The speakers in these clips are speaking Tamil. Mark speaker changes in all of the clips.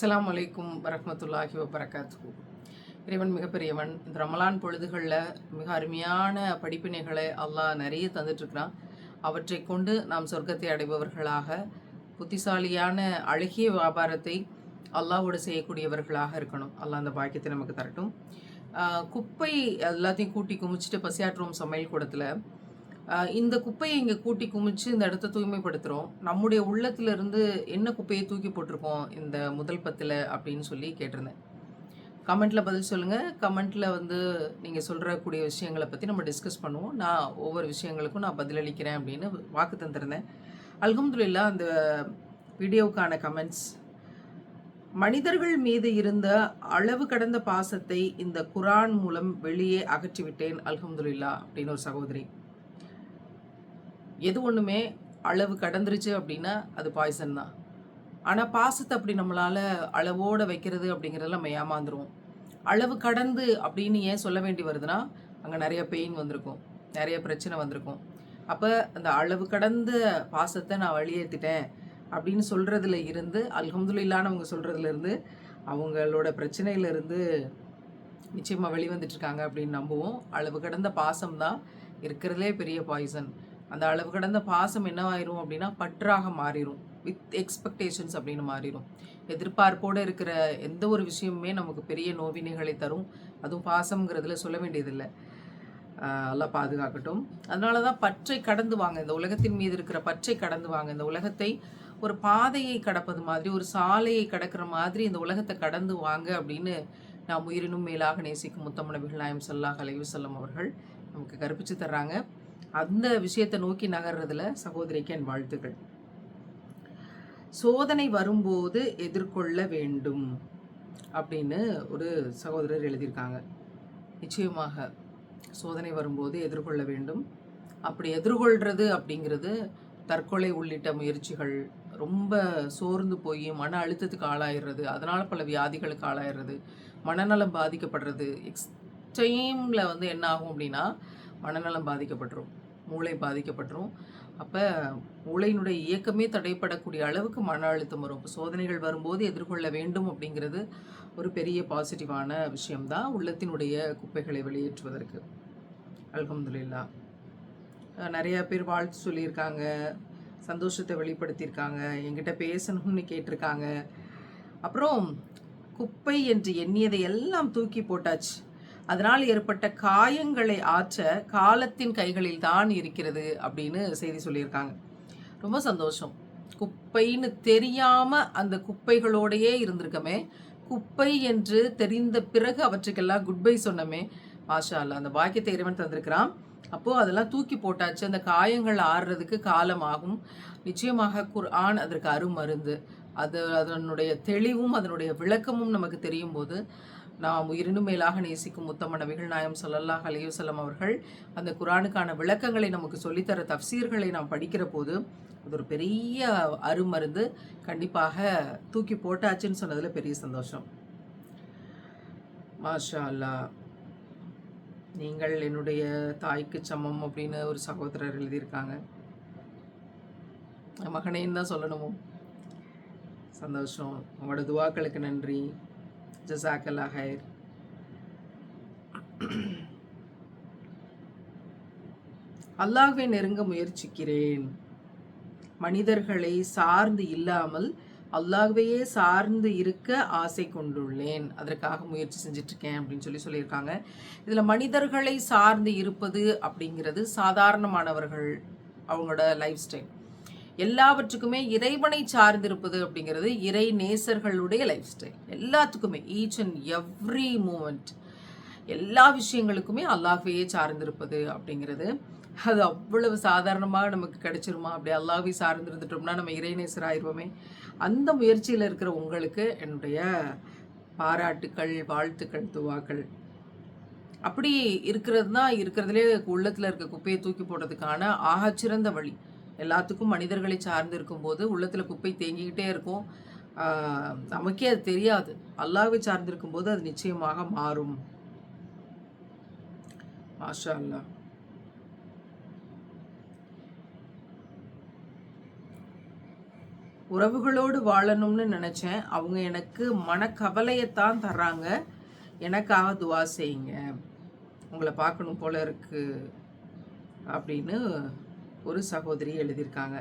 Speaker 1: அஸ்லாம் வலைக்கும் வரமத்துல்லாஹி வபரகாத்து இறைவன் மிகப்பெரியவன். இந்த ரமலான் பொழுதுகளில் மிக அருமையான படிப்பினைகளை அல்லாஹ் நிறைய தந்துட்டுருக்கிறான். அவற்றை கொண்டு நாம் சொர்க்கத்தை அடைபவர்களாக புத்திசாலியான அழகிய வியாபாரத்தை அல்லாவோடு செய்யக்கூடியவர்களாக இருக்கணும். அல்லாஹ் அந்த பாக்கியத்தை நமக்கு தரட்டும். குப்பை எல்லாத்தையும் கூட்டி குமிச்சிட்டு பசியாற்றுவோம் சமையல் கூடத்தில். இந்த குப்பையை இங்கே கூட்டி குமிச்சு இந்த இடத்த தூய்மைப்படுத்துகிறோம் நம்முடைய உள்ளத்திலிருந்து என்ன குப்பையை தூக்கி போட்டிருக்கோம் இந்த முதல் பத்தில் அப்படின்னு சொல்லி கேட்டிருந்தேன். கமெண்ட்டில் பதில் சொல்லுங்கள் கமெண்ட்டில் வந்து நீங்கள் சொல்கிறக்கூடிய விஷயங்களை பற்றி நம்ம டிஸ்கஸ் பண்ணுவோம். நான் ஒவ்வொரு விஷயங்களுக்கும் நான் பதிலளிக்கிறேன் அப்படின்னு வாக்கு தந்திருந்தேன். அல்ஹம்துலில்லா அந்த வீடியோவுக்கான கமெண்ட்ஸ் மனிதர்கள் மீது இருந்த அளவு கடந்த பாசத்தை இந்த குரான் மூலம் வெளியே அகற்றிவிட்டேன் அல்ஹம்துலில்லா அப்படின்னு ஒரு சகோதரி. எது ஒன்றுமே அளவு கடந்துருச்சு அப்படின்னா அது பாய்சன் தான். ஆனால் பாசத்தை அப்படி நம்மளால் அளவோடு வைக்கிறது அப்படிங்கிறதுல நம்ம ஏமாந்துருவோம். அளவு கடந்து அப்படின்னு ஏன் சொல்ல வேண்டி வருதுன்னா அங்கே நிறைய பெயின் வந்திருக்கும். நிறைய பிரச்சனை வந்திருக்கும். அப்போ அந்த அளவு கடந்த பாசத்தை நான் வழியேற்றிட்டேன் அப்படின்னு சொல்கிறதுல இருந்து அல்ஹம்துலில்லானவங்க சொல்கிறதுல இருந்து அவங்களோட பிரச்சனையிலேருந்து நிச்சயமாக வெளிவந்துட்டுருக்காங்க அப்படின்னு நம்புவோம். அளவு கடந்த பாசம் தான் இருக்கிறதுலே பெரிய பாய்சன் அந்த அளவு கடந்த பாசம் என்னவாயிரும் அப்படின்னா பற்றாக மாறிடும் வித் எக்ஸ்பெக்டேஷன்ஸ் அப்படின்னு மாறிடும் எதிர்பார்ப்போடு இருக்கிற எந்த ஒரு விஷயமுமே நமக்கு பெரிய நோவினைகளை தரும். அதுவும் பாசம்ங்கிறதுல சொல்ல வேண்டியதில்லை. எல்லாம் பாதுகாக்கட்டும். அதனால தான் பற்றை கடந்து வாங்க. இந்த உலகத்தின் மீது இருக்கிற பற்றை கடந்து வாங்க. இந்த உலகத்தை ஒரு பாதையை கடப்பது மாதிரி ஒரு சாலையை கடக்கிற மாதிரி இந்த உலகத்தை கடந்து வாங்க அப்படின்னு நாம் உயிரினும் மேலாக நேசிக்கும் முத்தமிழ் நபிகள் நாயம் சல்லாஹ் அலைவசல்லம் அவர்கள் நமக்கு கற்பிச்சு தர்றாங்க. அந்த விஷயத்தை நோக்கி நகர்றதுல சகோதரிக்கு என் வாழ்த்துக்கள். சோதனை வரும்போது எதிர்கொள்ள வேண்டும் அப்படின்னு ஒரு சகோதரர் எழுதியிருக்காங்க. நிச்சயமாக சோதனை வரும்போது எதிர்கொள்ள வேண்டும். அப்படி எதிர்கொள்கிறது அப்படிங்கிறது தற்கொலை உள்ளிட்ட முயற்சிகள் ரொம்ப சோர்ந்து போய் மன அழுத்தத்துக்கு ஆளாயிடுறது அதனால் பல வியாதிகளுக்கு ஆளாயிடுறது மனநலம் பாதிக்கப்படுறது எக்ஸ்ட்ரீமில் வந்து என்ன ஆகும் அப்படின்னா மனநலம் பாதிக்கப்பட்டுரும். மூளை பாதிக்கப்பட்டுரும். அப்போ மூளையினுடைய இயக்கமே தடைப்படக்கூடிய அளவுக்கு மன அழுத்தம் வரும். இப்போ சோதனைகள் வரும்போது எதிர்கொள்ள வேண்டும் அப்படிங்கிறது ஒரு பெரிய பாசிட்டிவான விஷயம்தான் உள்ளத்தினுடைய குப்பைகளை வெளியேற்றுவதற்கு. அலமதுல்லா நிறையா பேர் வாழ்த்து சொல்லியிருக்காங்க சந்தோஷத்தை வெளிப்படுத்தியிருக்காங்க என்கிட்ட பேசணும்னு கேட்டிருக்காங்க. அப்புறம் குப்பை என்று எண்ணியதை எல்லாம் தூக்கி போட்டாச்சு. அதனால் ஏற்பட்ட காயங்களை ஆற்ற காலத்தின் கைகளில் தான் இருக்கிறது அப்படின்னு செய்தி சொல்லியிருக்காங்க. ரொம்ப சந்தோஷம். குப்பைன்னு தெரியாம அந்த குப்பைகளோடையே இருந்திருக்கமே. குப்பை என்று தெரிந்த பிறகு அவற்றுக்கெல்லாம் குட் பை சொன்னமே. மாஷா அல்லாஹ் அந்த பாக்கியத்தை இறைவன் தந்திருக்கிறான். அப்போ அதெல்லாம் தூக்கி போட்டாச்சு. அந்த காயங்கள் ஆறுறதுக்கு காலம் ஆகும் நிச்சயமாக குர்ஆன் அதற்கு அருமருந்து. அது அதனுடைய தெளிவும் அதனுடைய விளக்கமும் நமக்கு தெரியும் போது நாம் உயிரினும் மேலாக நேசிக்கும் முத்தம நபிகள் நாயம் சொல்லல்லாஹ் அலையுசல்லம் அவர்கள் அந்த குரானுக்கான விளக்கங்களை நமக்கு சொல்லித்தர தஃப்சீர்களை நாம் படிக்கிற போது அது ஒரு பெரிய அருமருந்து கண்டிப்பாக தூக்கி போட்டாச்சுன்னு சொன்னதில் பெரிய சந்தோஷம். மாஷா அல்லா நீங்கள் என்னுடைய தாய்க்கு சமம் அப்படின்னு ஒரு சகோதரர் எழுதியிருக்காங்க. மகனேன்னு தான் சொல்லணுமோ? சந்தோஷம். உங்களோட துவாக்களுக்கு நன்றி. ஜசாக்கல்லா ஹைர். அல்லாஹ்வை நெருங்க முயற்சிக்கிறேன். மனிதர்களை சார்ந்து இல்லாமல் அல்லாஹ்வையே சார்ந்து இருக்க ஆசை கொண்டுள்ளேன். அதற்காக முயற்சி செஞ்சுட்டு இருக்கேன் அப்படின்னு சொல்லி சொல்லியிருக்காங்க. இதில் மனிதர்களை சார்ந்து இருப்பது அப்படிங்கிறது சாதாரணமானவர்கள் அவங்களோட லைஃப் ஸ்டைல். எல்லாவற்றுக்குமே இறைவனை சார்ந்திருப்பது அப்படிங்கிறது இறை நேசர்களுடைய லைஃப் ஸ்டைல் எல்லாத்துக்குமே ஈச் அண்ட் எவ்ரி மூமெண்ட் எல்லா விஷயங்களுக்குமே அல்லாஹ்வையே சார்ந்திருப்பது அப்படிங்கிறது. அது அவ்வளவு சாதாரணமாக நமக்கு கிடைச்சிருமா? அப்படி அல்லாஹ்வை சார்ந்திருந்துட்டோம்னா நம்ம இறைநேசர் ஆயிடுவோமே அந்த முயற்சியில் இருக்கிற உங்களுக்கு என்னுடைய பாராட்டுக்கள் வாழ்த்துக்கள் துவாக்கள். அப்படி இருக்கிறது தான் இருக்கிறதுலே உள்ளத்தில் இருக்க குப்பையை தூக்கி போடுறதுக்கான ஆகச்சிறந்த வழி. எல்லாத்துக்கும் மனிதர்களை சார்ந்து இருக்கும்போது உள்ளத்தில் குப்பை தேங்கிக்கிட்டே இருக்கும். நமக்கே அது தெரியாது. அல்லாவை சார்ந்திருக்கும் போது அது நிச்சயமாக மாறும். மாஷா அல்லாஹ் உறவுகளோடு வாழணும்னு நினச்சேன். அவங்க எனக்கு மனக்கவலையைத்தான் தர்றாங்க. எனக்காக துவா செய்யுங்க. உங்களை பார்க்கணும் போல இருக்கு. அப்படின்னு ஒரு சகோதரி எழுதியிருக்காங்க.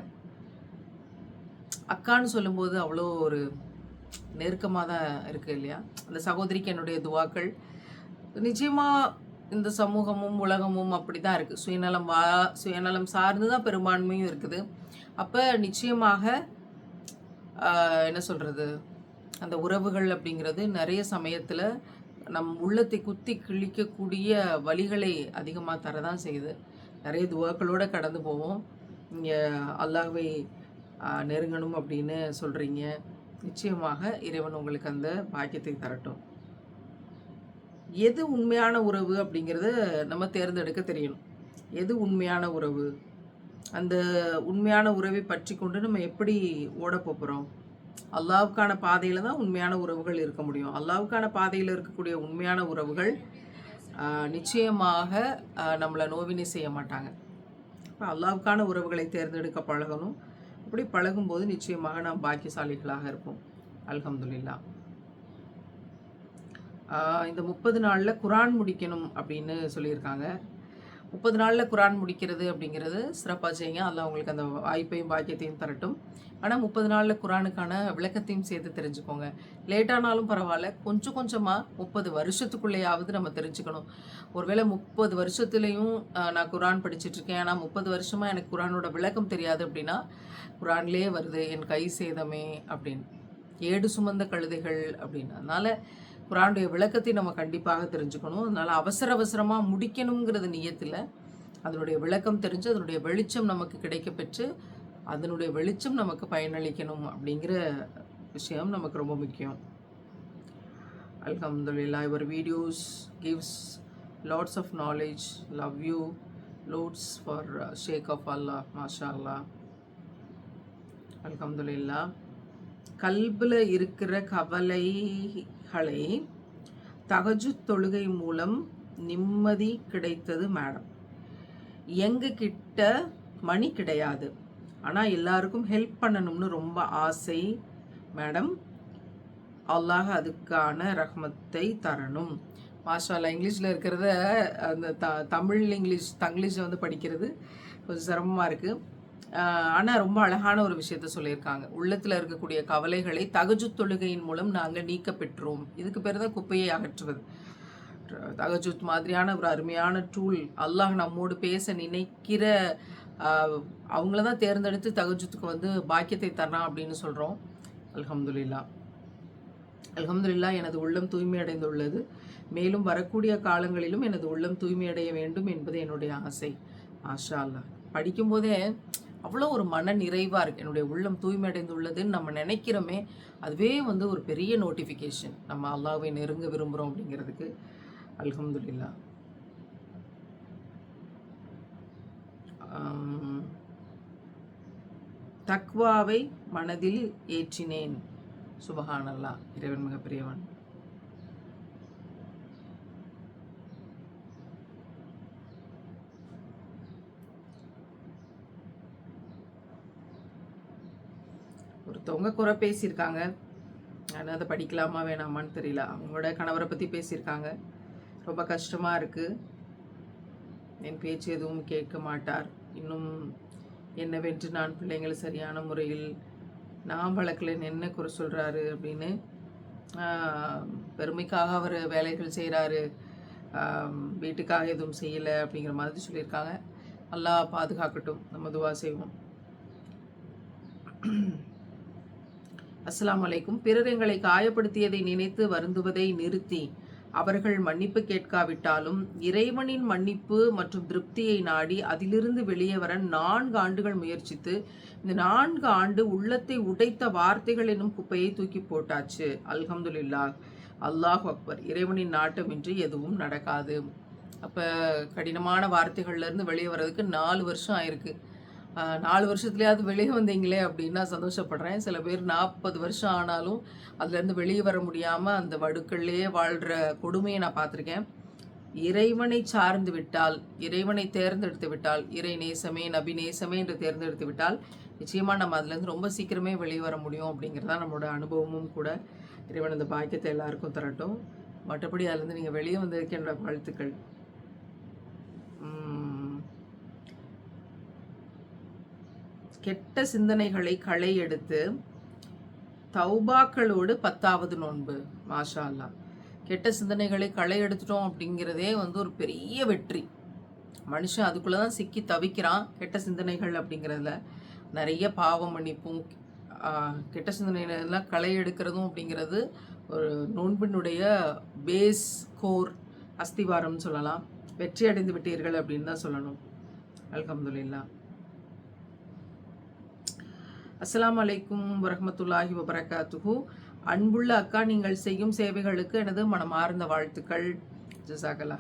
Speaker 1: அக்கான்னு சொல்லும்போது அவ்வளோ ஒரு நெருக்கமாக தான் இருக்குது இல்லையா? அந்த சகோதரிக்கு என்னுடைய துவாக்கள். நிச்சயமாக இந்த சமூகமும் உலகமும் அப்படி தான் இருக்குது சுயநலம் வா சுயநலம் சார்ந்து தான் பெரும்பான்மையும் இருக்குது. அப்போ நிச்சயமாக என்ன சொல்கிறது அந்த உறவுகள் அப்படிங்கிறது நிறைய சமயத்தில் நம் உள்ளத்தை குத்தி கிழிக்கக்கூடிய வழிகளை அதிகமாக தரதான் செய்யுது. நிறைய துவாக்களோடு கடந்து போவோம். நீங்கள் அல்லாஹ்வை நெருங்கணும் அப்படின்னு சொல்கிறீங்க நிச்சயமாக இறைவன் உங்களுக்கு அந்த பாக்கியத்தை தரட்டும். எது உண்மையான உறவு அப்படிங்கிறத நம்ம தேர்ந்தெடுக்க தெரியணும். எது உண்மையான உறவு? அந்த உண்மையான உறவை பற்றி கொண்டு நம்ம எப்படி ஓட போகிறோம் அல்லாவுக்கான பாதையில் தான் உண்மையான உறவுகள் இருக்க முடியும். அல்லாவுக்கான பாதையில் இருக்கக்கூடிய உண்மையான உறவுகள் நிச்சயமாக நம்மளை நோவினை செய்ய மாட்டாங்க. இப்போ அல்லாவுக்கான உறவுகளை தேர்ந்தெடுக்க பழகணும். அப்படி பழகும்போது நிச்சயமாக நாம் பாக்கியசாலிகளாக இருப்போம். அல்ஹம்துல்லா இந்த முப்பது நாளில் குரான் முடிக்கணும் அப்படின்னு சொல்லியிருக்காங்க. முப்பது நாளில் குரான் முடிக்கிறது அப்படிங்கிறது சிறப்பாக செய்யுங்க. அதில் உங்களுக்கு அந்த வாய்ப்பையும் பாக்கியத்தையும் தரட்டும். ஆனால் முப்பது நாளில் குரானுக்கான விளக்கத்தையும் சேர்த்து தெரிஞ்சுக்கோங்க. லேட்டானாலும் பரவாயில்ல. கொஞ்சம் கொஞ்சமாக முப்பது வருஷத்துக்குள்ளேயாவது நம்ம தெரிஞ்சுக்கணும். ஒருவேளை முப்பது வருஷத்துலேயும் நான் குரான் படிச்சுட்ருக்கேன். ஆனால் முப்பது வருஷமாக எனக்கு குரானோட விளக்கம் தெரியாது அப்படின்னா குரான்லேயே வருது என் கை சேதமே அப்படின்னு. ஏடு சுமந்த கழுதைகள் அப்படின்னு. அதனால் குரானுடைய விளக்கத்தை நம்ம கண்டிப்பாக தெரிஞ்சுக்கணும். அதனால் அவசர அவசரமாக முடிக்கணுங்கிறது நியத்தில் அதனுடைய விளக்கம் தெரிஞ்சு அதனுடைய வெளிச்சம் நமக்கு கிடைக்க பெற்று அதனுடைய வெளிச்சம் நமக்கு பயனளிக்கணும் அப்படிங்கிற விஷயம் நமக்கு ரொம்ப முக்கியம். அல்ஹம்துல்லா your videos gives lots of knowledge love you lots for sake of Allah மாஷா அல்லாஹ் அல்ஹம்துல்லா கல்பில் இருக்கிற கவலை கவலைகளை தகஜு தொழுகை மூலம் நிம்மதி கிடைத்தது மேடம் எங்ககிட்ட மணி கிடையாது. ஆனால் எல்லாருக்கும் ஹெல்ப் பண்ணணும்னு ரொம்ப ஆசை மேடம் அல்லாஹ் அதுக்கான ரஹ்மத்தை தரணும். மாஷாலா இங்கிலீஷில் இருக்கிறத அந்த த தமிழ் இங்கிலீஷ் தங்கிலீஷை வந்து படிக்கிறது கொஞ்சம் சிரமமாக இருக்குது ஆனால் ரொம்ப அழகான ஒரு விஷயத்த சொல்லியிருக்காங்க. உள்ளத்தில் இருக்கக்கூடிய கவலைகளை தகஜு தொழுகையின் மூலம் நாங்கள் நீக்க பெற்றோம் இதுக்கு பேர் தான் குப்பையை அகற்றுவது. தகஜூத் மாதிரியான ஒரு அருமையான டூல் அல்லாஹ் நம்மோடு பேச நினைக்கிற அவங்கள தான் தேர்ந்தெடுத்து தகஜூத்துக்கு வந்து பாக்கியத்தை தரலாம் அப்படின்னு சொல்கிறோம் அலமதுல்லா அலமதுல்லா எனது உள்ளம் தூய்மையடைந்துள்ளது. மேலும் வரக்கூடிய காலங்களிலும் எனது உள்ளம் தூய்மையடைய வேண்டும் என்பது என்னுடைய ஆசை. ஆஷா அல்லாஹ் படிக்கும்போதே அவ்வளோ ஒரு மன நிறைவாக இருக்குது என்னுடைய உள்ளம் தூய்மையடைந்துள்ளதுன்னு நம்ம நினைக்கிறோமே அதுவே வந்து ஒரு பெரிய நோட்டிஃபிகேஷன் நம்ம அல்லாவை நெருங்க விரும்புகிறோம் அப்படிங்கிறதுக்கு. அலமதுல்லா தக்வாவை மனதில் ஏற்றினேன். சுபஹானல்லா இறைவன் மிகப்பெரியவன். ஒருத்தவங்க குறை பேசியிருக்காங்க. ஆனால் அதை படிக்கலாமா வேணாமான்னு தெரியல. அவங்களோட கணவரை பற்றி பேசியிருக்காங்க. ரொம்ப கஷ்டமாக இருக்குது என் பேச்சு எதுவும் கேட்க மாட்டார். இன்னும் என்னவென்று நான் பிள்ளைங்களை சரியான முறையில் நான் வளர்க்கலன்னு என்ன குறை சொல்கிறாரு அப்படின்னு பெருமைக்காக அவர் வேலைகள் செய்கிறாரு வீட்டுக்காக எதுவும் செய்யலை அப்படிங்கிற மாதிரி சொல்லியிருக்காங்க. நல்லா பாதுகாக்கட்டும். நம்ம துவா செய்வோம். அஸ்லாம் அலைக்கும். பிறர் எங்களை காயப்படுத்தியதை நினைத்து வருந்துவதை நிறுத்தி. அவர்கள் மன்னிப்பு கேட்காவிட்டாலும் இறைவனின் மன்னிப்பு மற்றும் திருப்தியை நாடி அதிலிருந்து வெளியே வர நான்கு ஆண்டுகள் முயற்சித்து இந்த நான்கு ஆண்டு உள்ளத்தை உடைத்த வார்த்தைகள் என்னும் குப்பையை தூக்கி போட்டாச்சு. அல்ஹம்துல்லா அல்லாஹ் அக்பர். இறைவனின் நாட்டமின்றி எதுவும் நடக்காது. அப்போ கடினமான வார்த்தைகள்லேருந்து வெளியே வர்றதுக்கு நாலு வருஷம் ஆயிருக்கு. நாலு வருஷத்துலேயாவது வெளியே வந்தீங்களே அப்படின்னு நான் சந்தோஷப்படுறேன். சில பேர் நாற்பது வருஷம் ஆனாலும் அதுலேருந்து வெளியே வர முடியாமல் அந்த வடுக்கள்லேயே வாழ்கிற கொடுமையை நான் பார்த்துருக்கேன். இறைவனை சார்ந்து விட்டால் இறைவனை தேர்ந்தெடுத்து விட்டால் இறை நேசமே நபி நேசமே என்று தேர்ந்தெடுத்து விட்டால் நிச்சயமாக நம்ம அதுலேருந்து ரொம்ப சீக்கிரமே வெளியே வர முடியும் அப்படிங்கிறது தான் நம்மளோட அனுபவமும் கூட இறைவன் அந்த பாக்கியத்தை எல்லாருக்கும் தரட்டும். மற்றபடி அதுலேருந்து நீங்கள் வெளியே வந்ததுக்கு என்னோட வாழ்த்துக்கள். கெட்ட சிந்தனைகளை களை எடுத்து தௌபாக்களோடு பத்தாவது நோன்பு மாஷா அல்லாஹ் கெட்ட சிந்தனைகளை களை எடுத்துட்டோம் அப்படிங்கிறதே வந்து ஒரு பெரிய வெற்றி. மனுஷன் அதுக்குள்ளே தான் சிக்கி தவிக்கிறான் கெட்ட சிந்தனைகள் அப்படிங்கிறதுல. நிறைய பாவம் மன்னிப்பும் கெட்ட சிந்தனைகளெல்லாம் களை எடுக்கிறதும் அப்படிங்கிறது ஒரு நோன்பினுடைய பேஸ் கோர் அஸ்திவாரம்னு சொல்லலாம். வெற்றி அடைந்து விட்டீர்கள் அப்படின்னு தான் சொல்லணும். அல்கம்துல்லா அஸ்லாம் அலைக்கும் வரமத்துல்லாஹி வபரகாத்துஹு. அன்புள்ள அக்கா நீங்கள் செய்யும் சேவைகளுக்கு எனது மனமார்ந்த வாழ்த்துக்கள். ஜசாகல்லா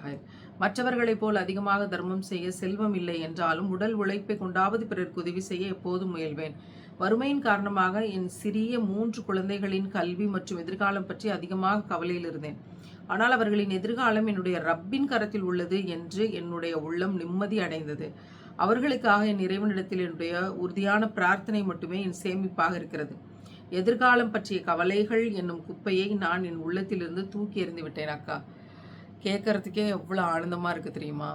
Speaker 1: மற்றவர்களைப் போல் அதிகமாக தர்மம் செய்ய செல்வம் இல்லை என்றாலும் உடல் உழைப்பை கொண்டாவது பிறருக்கு உதவி செய்ய எப்போதும் முயல்வேன். வறுமையின் காரணமாக என் சிறிய மூன்று குழந்தைகளின் கல்வி மற்றும் எதிர்காலம் பற்றி அதிகமாக கவலையில் இருந்தேன். ஆனால் அவர்களின் எதிர்காலம் என்னுடைய ரப்பின் கரத்தில் உள்ளது என்று என்னுடைய உள்ளம் நிம்மதி அடைந்தது. அவர்களுக்காக என் இறைவனிடத்தில் என்னுடைய உறுதியான பிரார்த்தனை மட்டுமே என் சேமிப்பாக இருக்கிறது. எதிர்காலம் பற்றிய கவலைகள் என்னும் குப்பையை நான் என் உள்ளத்திலிருந்து தூக்கி எறிந்து விட்டேன் அக்கா. கேட்கறதுக்கே எவ்வளோ ஆனந்தமாக இருக்குது தெரியுமா?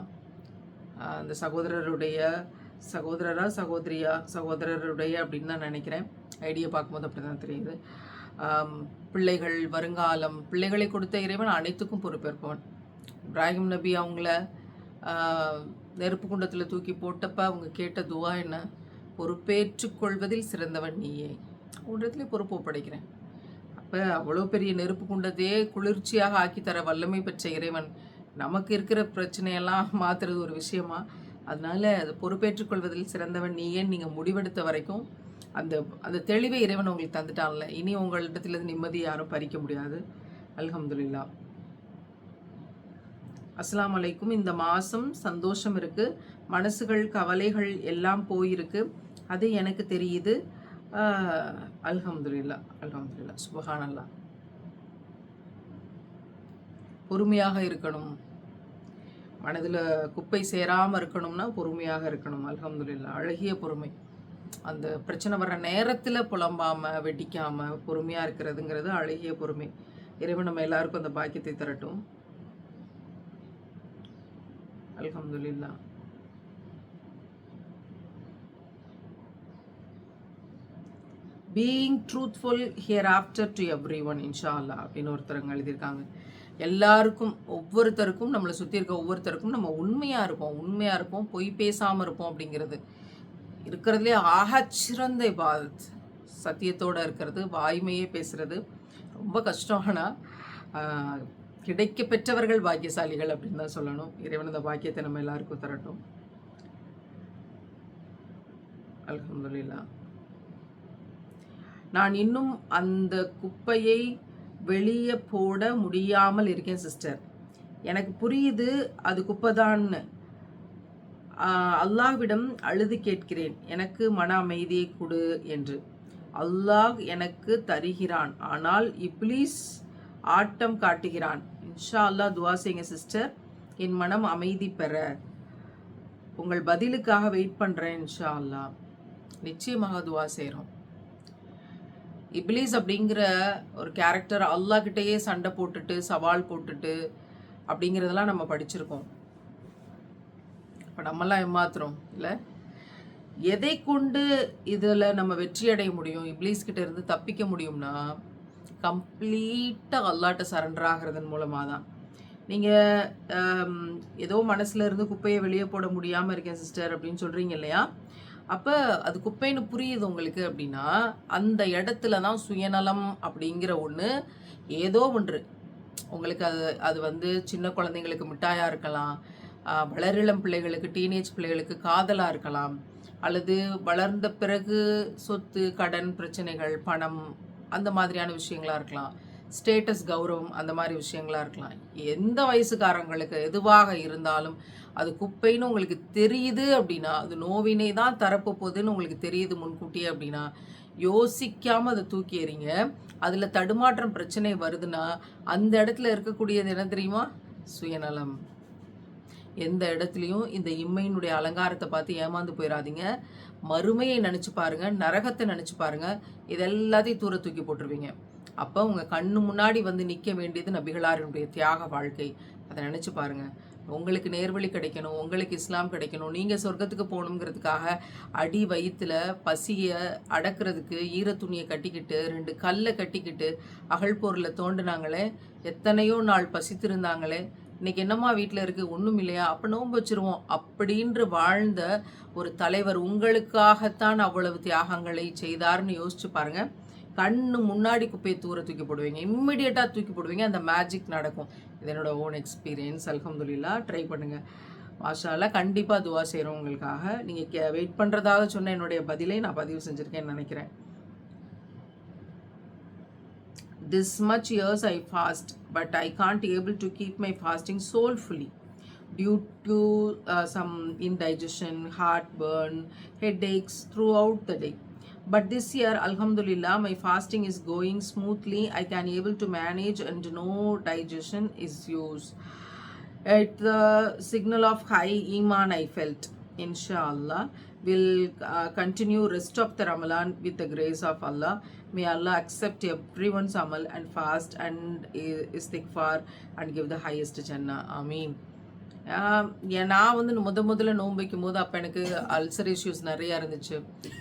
Speaker 1: அந்த சகோதரருடைய சகோதரரா சகோதரியா சகோதரருடைய அப்படின்னு தான் நினைக்கிறேன். ஐடியா பார்க்கும்போது அப்படி தான் தெரியுது பிள்ளைகள் வருங்காலம் பிள்ளைகளை கொடுத்த இறைவன் அனைத்துக்கும் பொறுப்பேற்பவன். இப்ராஹிம் நபி அவங்கள நெருப்பு குண்டத்தில் தூக்கி போட்டப்ப அவங்க கேட்ட துவா என்ன? பொறுப்பேற்றுக் கொள்வதில் சிறந்தவன் நீயே. உன்னிடத்துல பொறுப்பு ஒப்படைக்கிறேன். அப்போ அவ்வளோ பெரிய நெருப்பு குண்டத்தையே குளிர்ச்சியாக ஆக்கி தர வல்லமை பெற்ற இறைவன் நமக்கு இருக்கிற பிரச்சனையெல்லாம் மாத்துறது ஒரு விஷயமா? அதனால அது பொறுப்பேற்றுக்கொள்வதில் சிறந்தவன் நீ ஏன் நீங்கள் முடிவெடுத்த வரைக்கும் அந்த அந்த தெளிவை இறைவன் உங்களுக்கு தந்துட்டான்ல. இனி உங்கள்கிட்ட நிம்மதி யாரும் பறிக்க முடியாது. அல்ஹம்துல்லா அஸ்லாம் அலைக்கும். இந்த மாதம் சந்தோஷம் இருக்கு. மனசுகள் கவலைகள் எல்லாம் போயிருக்கு. அது எனக்கு தெரியுது. ஆஹ், அல்ஹம்துலில்லாஹ் அல்ஹம்துலில்லாஹ் பொறுமையாக இருக்கணும். மனதில் குப்பை சேராமல் இருக்கணும்னா பொறுமையாக இருக்கணும். அல்ஹம்துலில்லாஹ் அழகிய பொறுமை. அந்த பிரச்சனை வர்ற நேரத்தில் புலம்பாம வெடிக்காம பொறுமையாக இருக்கிறதுங்கிறது அழகிய பொறுமை. இறைவன் நம்ம எல்லாருக்கும் அந்த பாக்கியத்தை தரட்டும். அலமதுல்லா being truthful here after to every one இன்ஷா அல்லா அப்படின்னு ஒருத்தரங்க எழுதியிருக்காங்க. எல்லாருக்கும் ஒவ்வொருத்தருக்கும் நம்மளை சுற்றி இருக்க ஒவ்வொருத்தருக்கும் நம்ம உண்மையாக இருப்போம் உண்மையாக இருப்போம் பொய் பேசாமல் இருப்போம் அப்படிங்கிறது. இருக்கிறதுலே ஆகச்சிறந்த இபாதத் சத்தியத்தோட இருக்கிறது வாய்மையே பேசுகிறது ரொம்ப கஷ்டம் ஆனால் கிடைக்க பெற்றவர்கள் பாக்கியசாலிகள் அப்படின்னு தான் சொல்லணும். இறைவன் அந்த பாக்கியத்தை நம்ம எல்லாருக்கும் தரட்டும். அலமதுல்லா நான் இன்னும் அந்த குப்பையை வெளியே போட முடியாமல் இருக்கேன் சிஸ்டர். எனக்கு புரியுது அது குப்பைதான்னு. ஆஹ் அல்லாஹ்விடம் அழுது கேட்கிறேன். எனக்கு மன அமைதியை கொடு என்று. அல்லாஹ் எனக்கு தருகிறான். ஆனால் இப்லீஸ் ஆட்டம் காட்டுகிறான். இன்ஷா அல்லாஹ் துவா செய்யுங்க சிஸ்டர். என் மனம் அமைதி பெற. உங்கள் பதிலுக்காக வெயிட் பண்ணுறேன் இன்ஷா அல்லாஹ். நிச்சயமாக துவா செய்கிறோம் இப்லீஸ் அப்படிங்கிற ஒரு கேரக்டர் அல்லாஹ்கிட்டயே சண்டை போட்டுட்டு சவால் போட்டுட்டு அப்படிங்கிறதெல்லாம் நம்ம படிச்சிருக்கோம். நம்மலாம் ஏமாத்துறோம். இல்லை? எதை கொண்டு இதில் நம்ம வெற்றி அடைய முடியும்? இப்ளீஸ் கிட்ட இருந்து தப்பிக்க முடியும்னா கம்ப்ளீட்டாக அல்லாட்ட சரண்டர் ஆகிறதன் மூலமாக தான் நீங்கள் ஏதோ மனசில் இருந்து குப்பையை வெளியே போட முடியாமல் இருக்கேன் சிஸ்டர் அப்படின்னு சொல்கிறீங்க இல்லையா? அப்போ அது குப்பைன்னு புரியுது உங்களுக்கு அப்படின்னா அந்த இடத்துல தான் சுயநலம் அப்படிங்கிற ஒன்று ஏதோ ஒன்று. உங்களுக்கு அது அது வந்து சின்ன குழந்தைங்களுக்கு மிட்டாயாக இருக்கலாம் வளரிளம் பிள்ளைகளுக்கு டீனேஜ் பிள்ளைகளுக்கு காதலாக இருக்கலாம். அல்லது வளர்ந்த பிறகு சொத்து கடன் பிரச்சனைகள் பணம் அந்த மாதிரியான விஷயங்களா இருக்கலாம். ஸ்டேட்டஸ் கௌரவம் அந்த மாதிரி விஷயங்களா இருக்கலாம். எந்த வயசுக்காரங்களுக்கு எதுவாக இருந்தாலும் அது குப்பைன்னு உங்களுக்கு தெரியுது அப்படின்னா அது நோவினை தான் தரப்பு போகுதுன்னு உங்களுக்கு தெரியுது முன்கூட்டியே அப்படின்னா யோசிக்காமல் அதை தூக்கி எறிங்க. அதில் தடுமாற்றம் பிரச்சனை வருதுன்னா அந்த இடத்துல இருக்கக்கூடியது என்ன தெரியுமா? சுயநலம். எந்த இடத்துலையும் இந்த இம்மையினுடைய அலங்காரத்தை பார்த்து ஏமாந்து போயிடாதீங்க மறுமையை நினச்சி பாருங்கள் நரகத்தை நினச்சி பாருங்கள் இதெல்லாத்தையும் தூர தூக்கி போட்டுருவீங்க. அப்போ உங்கள் கண்ணு முன்னாடி வந்து நிற்க வேண்டியது நபிகளாரினுடைய தியாக வாழ்க்கை. அதை நினச்சி பாருங்கள் உங்களுக்கு நேர்வழி கிடைக்கணும் உங்களுக்கு இஸ்லாம் கிடைக்கணும் நீங்கள் சொர்க்கத்துக்கு போகணுங்கிறதுக்காக அடி வயிற்றுல பசியை அடக்கிறதுக்கு ஈர துணியை கட்டிக்கிட்டு ரெண்டு கல்லை கட்டிக்கிட்டு அகழ்பொருளை தோண்டினாங்களே எத்தனையோ நாள் பசித்திருந்தாங்களே இன்னைக்கு என்னம்மா வீட்டில் இருக்குது ஒன்றும் இல்லையா? அப்போ நோன்பு வச்சிருவோம். அப்படின்று வாழ்ந்த ஒரு தலைவர் உங்களுக்காகத்தான் அவ்வளவு தியாகங்களை செய்தார்னு யோசிச்சு பாருங்கள் கண்ணு முன்னாடி குப்பையை தூர தூக்கி போடுவீங்க. இம்மிடியட்டாக தூக்கி போடுவீங்க. அந்த மேஜிக் நடக்கும். இது என்னோட ஓன் எக்ஸ்பீரியன்ஸ் அல்ஹம்துலில்லா ட்ரை பண்ணுங்கள் மாஷாலா கண்டிப்பாக துவா செய்கிறோம் உங்களுக்காக நீங்கள் கே வெயிட் பண்ணுறதாக சொன்ன என்னுடைய பதிலை நான் பதிவு செஞ்சுருக்கேன்னு நினைக்கிறேன். This much years i fast but i can't able to keep my fasting soulfully due to uh, some indigestion heartburn headaches throughout the day. But this year alhamdulillah my fasting is going smoothly. I can able to manage and no digestion issues. At the signal of high iman i felt inshallah will uh, continue rest of the ramadan with the grace of allah. May allah accept everyone's amal and fast and uh, istighfar and give the highest jannah. Ameen. Um, நான் வந்து முத முதல்ல நோன்பு வைக்கும் போது அப்போ எனக்கு அல்சர் இஷ்யூஸ் நிறையா இருந்துச்சு.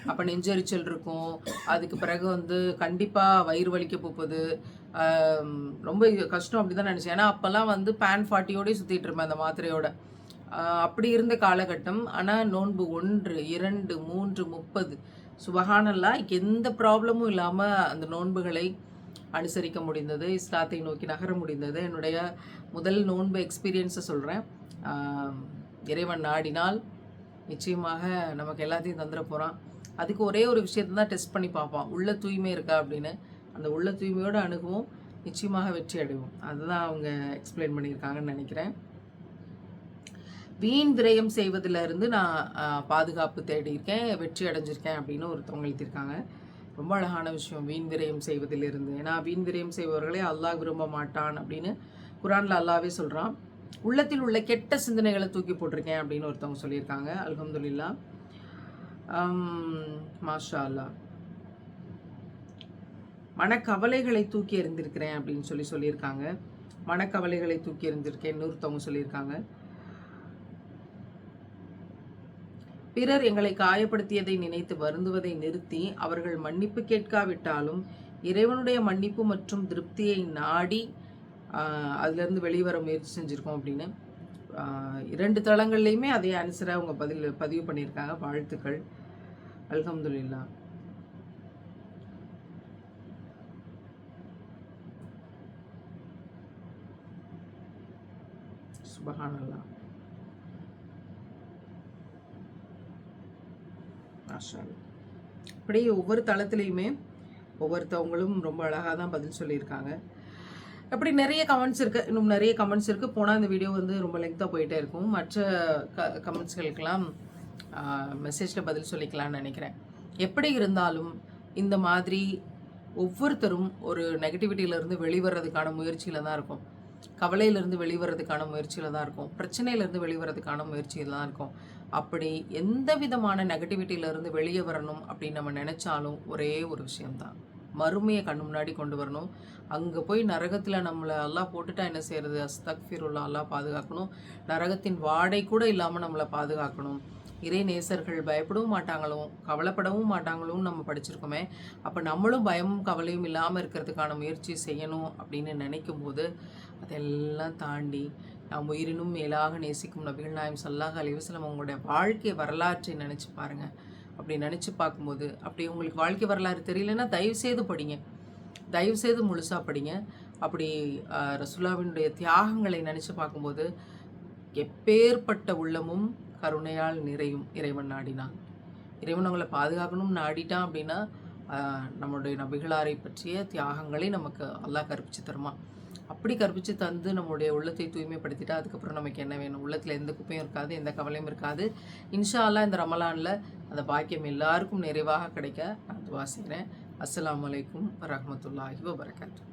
Speaker 1: அப்போ நெஞ்செரிச்சல் இருக்கும். அதுக்கு பிறகு வந்து கண்டிப்பாக வயிறு வலிக்க போகுது. ரொம்ப கஷ்டம் அப்படி தான் நினச்சேன். ஏன்னா அப்போல்லாம் வந்து பேன் ஃபார்ட்டியோடய சுற்றிட்டு இருப்பேன் அந்த மாத்திரையோட. அப்படி இருந்த காலகட்டம். ஆனால் நோன்பு ஒன்று இரண்டு மூன்று முப்பது. சுபஹானல்லா எந்த ப்ராப்ளமும் இல்லாமல் அந்த நோன்புகளை அனுசரிக்க முடிந்தது. இஸ்லாத்தை நோக்கி நகர முடிந்தது. என்னுடைய முதல் நோன்பு எக்ஸ்பீரியன்ஸை சொல்கிறேன் இறைவன் நாடினால் நிச்சயமாக நமக்கு எல்லாத்தையும் தந்துட போகிறான் அதுக்கு ஒரே ஒரு விஷயத்தை தான் டெஸ்ட் பண்ணி பார்ப்பான். உள்ள தூய்மை இருக்கா அப்படின்னு. அந்த உள்ள தூய்மையோடு அணுகுவோம். நிச்சயமாக வெற்றி அடைவோம். அதுதான் அவங்க எக்ஸ்பிளைன் பண்ணியிருக்காங்கன்னு நினைக்கிறேன். வீண் விரயம் செய்வதில் இருந்து நான் பாதுகாப்பு தேடியிருக்கேன் வெற்றி அடைஞ்சிருக்கேன் அப்படின்னு ஒருத்தவங்க எழுதியிருக்காங்க. ரொம்ப அழகான விஷயம் வீண் விரயம் செய்வதிலிருந்து ஏன்னா வீண் விரயம் செய்பவர்களே அல்லாஹ் விரும்ப மாட்டான் அப்படின்னு குரானில் அல்லாவே சொல்கிறான் உள்ளத்தில் உள்ள கெட்ட சிந்தனைகளை தூக்கி போட்டிருக்கேன் அப்படின்னு ஒருத்தவங்க சொல்லியிருக்காங்க. அல்ஹம்துலில்லா. மாஷா அல்லாஹ் மனக்கவலைகளை தூக்கி எறிந்திருக்கிறேன் அப்படின்னு சொல்லி சொல்லியிருக்காங்க. மனக்கவலைகளை தூக்கி எறிந்திருக்கேன் இன்னொருத்தவங்க சொல்லியிருக்காங்க. பிறர் எங்களை காயப்படுத்தியதை நினைத்து வருந்துவதை நிறுத்தி அவர்கள் மன்னிப்பு கேட்காவிட்டாலும் இறைவனுடைய மன்னிப்பு மற்றும் திருப்தியை நாடி அதுலேருந்து வெளிவர முயற்சி செஞ்சுருக்கோம் அப்படின்னு இரண்டு தளங்கள்லையுமே அதே ஆன்சராக அவங்க பதில் பதிவு பண்ணியிருக்காங்க. வாழ்த்துக்கள். அல்ஹம்துலில்லா. சுபஹானல்லா மாஷா அப்படியே இப்படி ஒவ்வொரு தளத்துலேயுமே ஒவ்வொருத்தவங்களும் ரொம்ப அழகாக தான் பதில் சொல்லியிருக்காங்க. அப்படி நிறைய கமெண்ட்ஸ் இருக்குது இன்னும் நிறைய கமெண்ட்ஸ் இருக்குது போனால் இந்த வீடியோ வந்து ரொம்ப லெங்க்தாக போயிட்டே இருக்கும். மற்ற க கமெண்ட்ஸ்களுக்கெல்லாம் மெசேஜில் பதில் சொல்லிக்கலாம்னு நினைக்கிறேன். எப்படி இருந்தாலும் இந்த மாதிரி ஒவ்வொருத்தரும் ஒரு நெகட்டிவிட்டியிலேருந்து வெளிவரதுக்கான முயற்சியில் தான் இருக்கும். கவலையிலேருந்து வெளிவரதுக்கான முயற்சியில் தான் இருக்கும். பிரச்சனையிலேருந்து வெளிவரதுக்கான முயற்சியில் தான் இருக்கும். அப்படி எந்த விதமான நெகட்டிவிட்டியிலேருந்து வெளியே வரணும் அப்படின்னு நம்ம நினச்சாலும் ஒரே ஒரு விஷயம்தான். மறுமையை கண்ணு முன்னாடி கொண்டு வரணும். அங்கே போய் நரகத்தில் நம்மளை எல்லாம் போட்டுட்டா என்ன செய்யறது? அஸ்தக்ஃபிருல்லா எல்லாம் பாதுகாக்கணும். நரகத்தின் வாடை கூட இல்லாமல் நம்மளை பாதுகாக்கணும். இறை நேசர்கள் பயப்படவும் மாட்டாங்களோ? கவலைப்படவும் மாட்டாங்களும் நம்ம படிச்சிருக்கோமே. அப்போ நம்மளும் பயமும் கவலையும் இல்லாமல் இருக்கிறதுக்கான முயற்சி செய்யணும் அப்படின்னு நினைக்கும் போது அதெல்லாம் தாண்டி நாம் உயிரினும் மேலாக நேசிக்கும் நபிகள் நாயம் சல்லாஹ் அலிவசலம் உங்களுடைய வாழ்க்கை வரலாற்றை நினச்சி பாருங்கள் அப்படி நினச்சி பார்க்கும்போது அப்படி உங்களுக்கு வாழ்க்கை வரலாறு தெரியலன்னா தயவு செய்து படிங்க. தயவு செய்து முழுசாக படிங்க. அப்படி ரசுல்லாவினுடைய தியாகங்களை நினச்சி பார்க்கும்போது எப்பேற்பட்ட உள்ளமும் கருணையால் நிறையும் இறைவன் நாடினான். இறைவன் அவங்களை பாதுகாக்கணும் நாடிட்டான் அப்படின்னா நம்மளுடைய நபிகளாரை பற்றிய தியாகங்களை நமக்கு அல்லாஹ் கற்பிச்சு தருமா அப்படி கற்பித்து தந்து நம்மளுடைய உள்ளத்தை தூய்மைப்படுத்திட்டா அதுக்கப்புறம் நமக்கு என்ன வேணும்? உள்ளத்தில் எந்த குப்பையும் இருக்காது எந்த கவலையும் இருக்காது. இன்ஷால்லாம் இந்த ரமலானில் அந்த பாக்கியம் எல்லாருக்கும் நிறைவாக கிடைக்க நான் துவா செய்கிறேன் அஸ்லாம் அலைக்கும் வரமத்துல்லாஹி வபரகாத்துஹு.